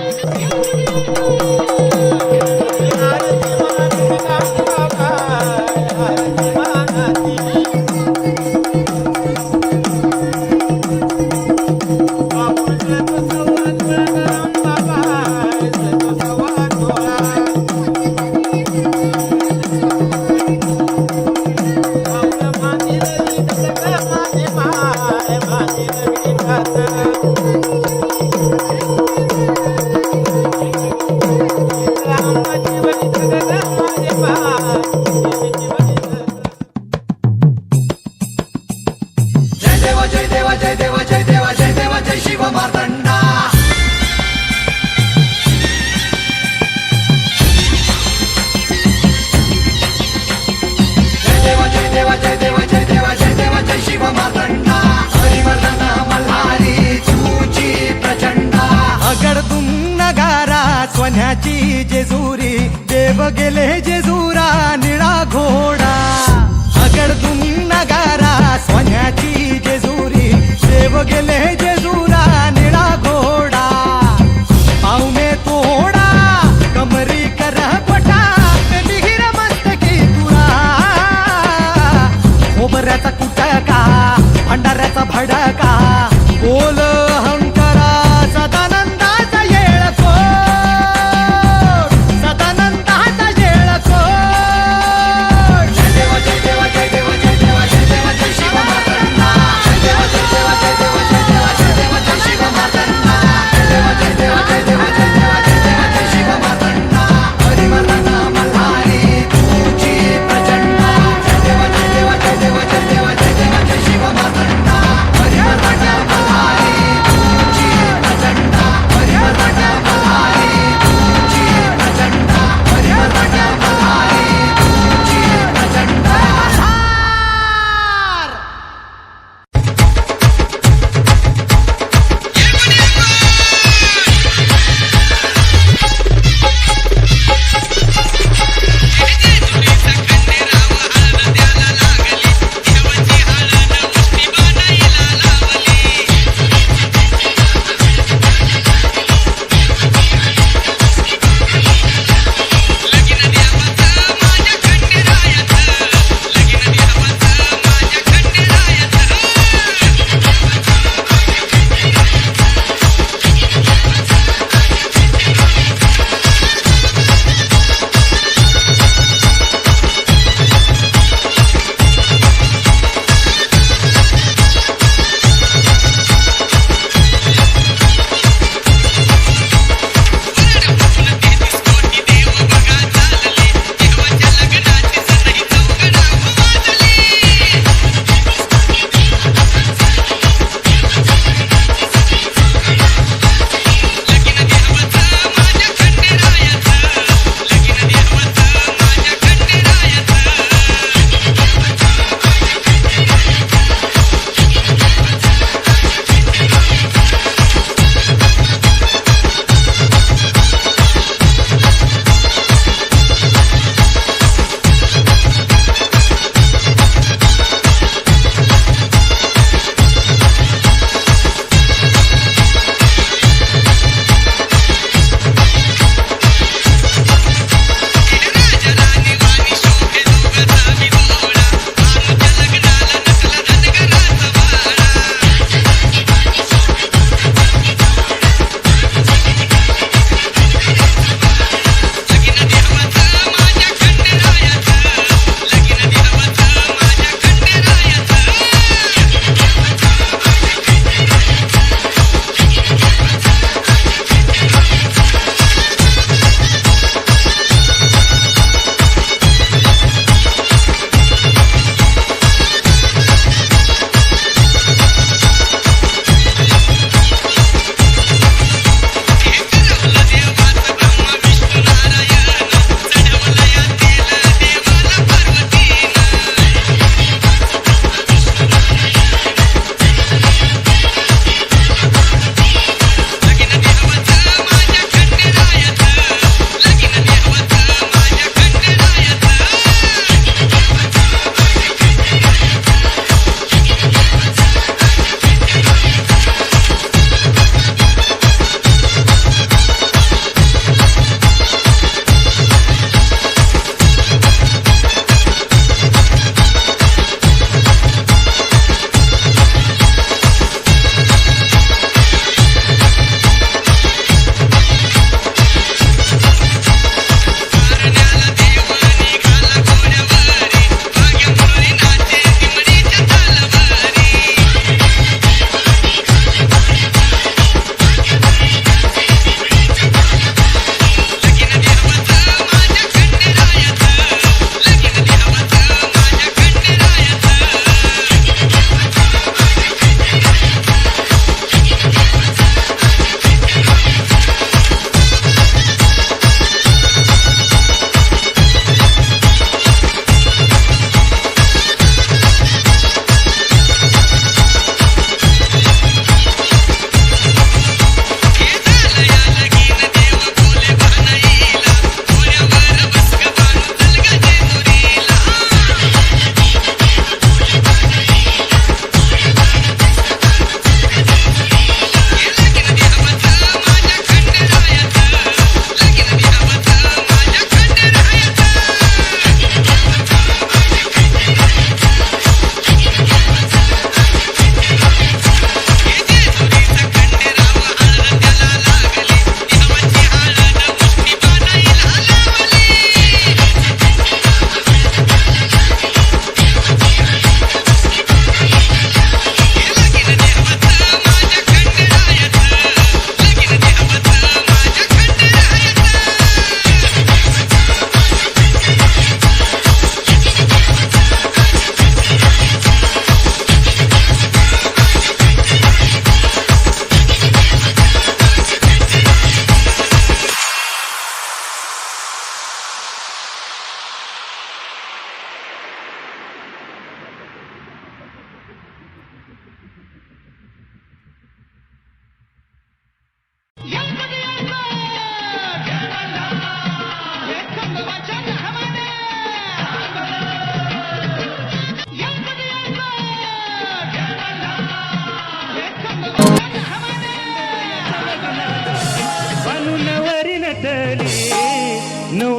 Thank you. त्यांची जेजुरी देव गेले जेजुरा निळा घोडा. अगड तुम नगारा सोन्याची जेजुरी देव गेले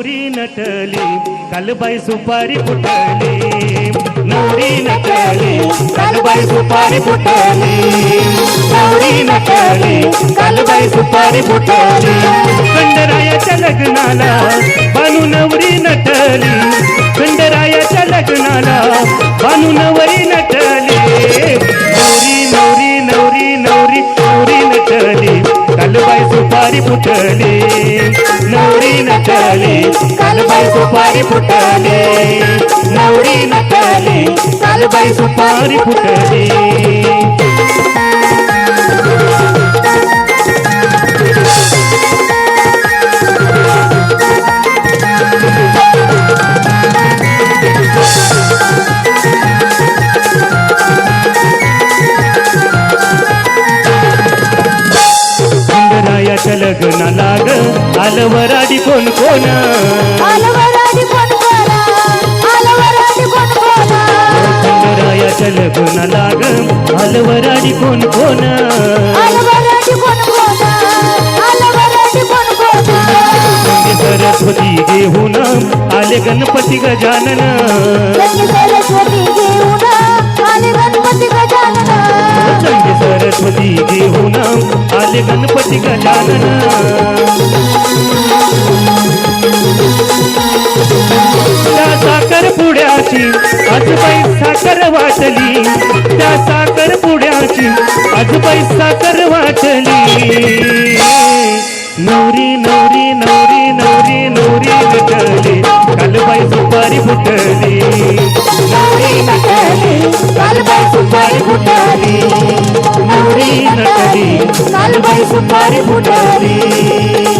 नवरी नटली कालबाई सुपारी फुटली. नवरी नटली कालबाई सुपारी फुटली. नवरी नटली कालबाई सुपारी फुटली. खंडरायाच्या लग्नाला बानू नवरी नटली. खंडरायाच्या लग्नाला बानू नवरी नटली. नवरी नवरी नवरी नवरी नवरी नटली. कालबाई सुपारी फुटली. कालबाई सुपारी फुटले. नवरी नटली. कालबाई सुपारी फुटले. आलं वराडी कोण? कोण सरस्वती घेऊन आले गणपती गजानन. सरस्वती घेऊन आले गणपती गजानन. सरस्वती घेऊन आले गणपती गजानन. पुड्याची आजबाई साखर वाटली. त्या साखर पुड्याची आजबाई साखर वाटली. नवरी नवरी नवरी नवरी नवरी नटली कालबाई सुपारी फुटली. नवरी नटली कालबाई सुपारी फुटली. नवरी नटली कालबाई सुपारी फुटली.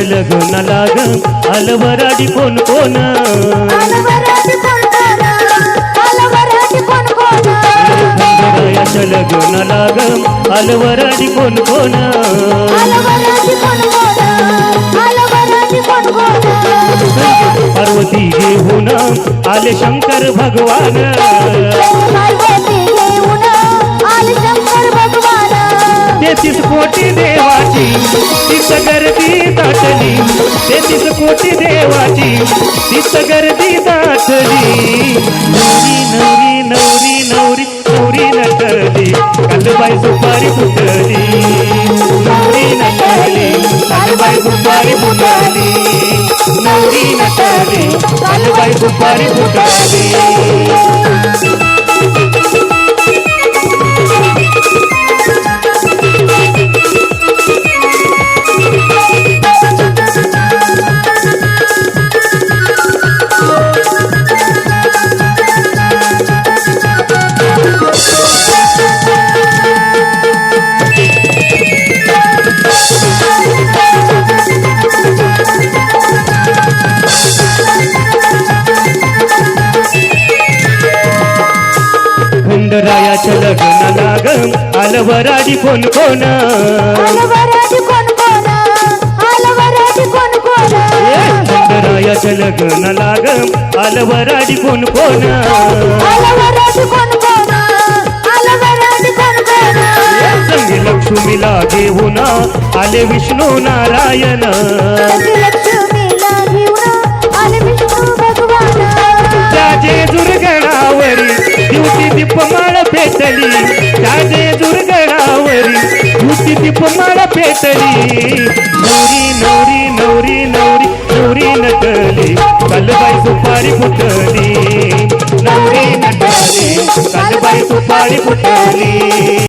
सुंदरायाच्या लग्नाला ग अलवराडी कोण कोण? आलवराजी कोण कोणा? आलवराजी कोण कोणा? सुंदरायाच्या लग्नाला ग अलवराडी कोण कोण? पार्वती घेऊन आले शंकर भगवान. आले शंकर भगवान. तेहतीस कोटी देवाची. तीच गर्दी दाटली. तेहतीस कोटी देवाची. तीच गर्दी दाटली. नवरी नवरी नवरी नवरी नवरी नटली. कालबाई सुपारी फुटली. नवरी नटली. कालबाई सुपारी फुटली. नवरी नटली. कालबाई सुपारी फुटली. खंडरायाच्या लग्नाला ग आलवराडी कोण कोण? आलवराजी कोण कोणा? आलवराजी कोण कोणा? संगी लक्ष्मीला घेऊन आले विष्णू नारायण. दीपमाळ पेटली नवरी नवरी नवरी नवरी नवरी नटली कालबाई सुपारी फुटली नवरी नटली कालबाई सुपारी फुटली